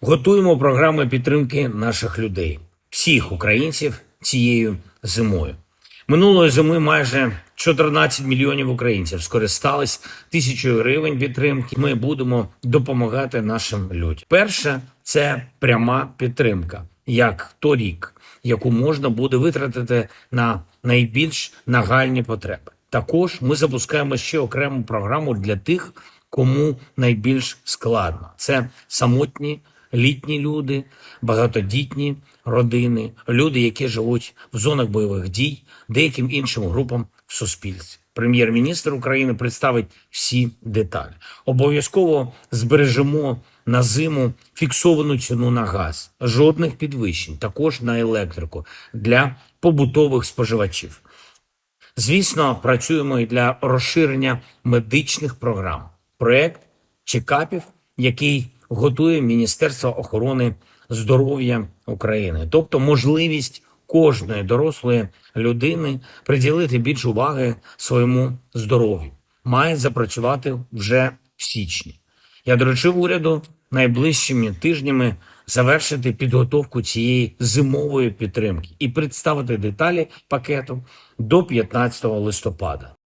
Готуємо програми підтримки наших людей, всіх українців цією зимою. Минулої зими майже 14 мільйонів українців скористались тисячою гривень підтримки. Ми будемо допомагати нашим людям. Перше це пряма підтримка, як торік, яку можна буде витратити на найбільш нагальні потреби. Також ми запускаємо ще окрему програму для тих, кому найбільш складно. Це самотні літні люди, багатодітні родини, люди, які живуть в зонах бойових дій, деяким іншим групам в суспільстві. Прем'єр-міністр України представить всі деталі. Обов'язково збережемо на зиму фіксовану ціну на газ, жодних підвищень, також на електрику для побутових споживачів. Звісно, працюємо і для розширення медичних програм. Проект чекапів, який готує Міністерство охорони здоров'я України, тобто можливість кожної дорослої людини приділити більше уваги своєму здоров'ю, має запрацювати вже в січні. Я доручив уряду найближчими тижнями завершити підготовку цієї зимової підтримки і представити деталі пакету до 15 листопада.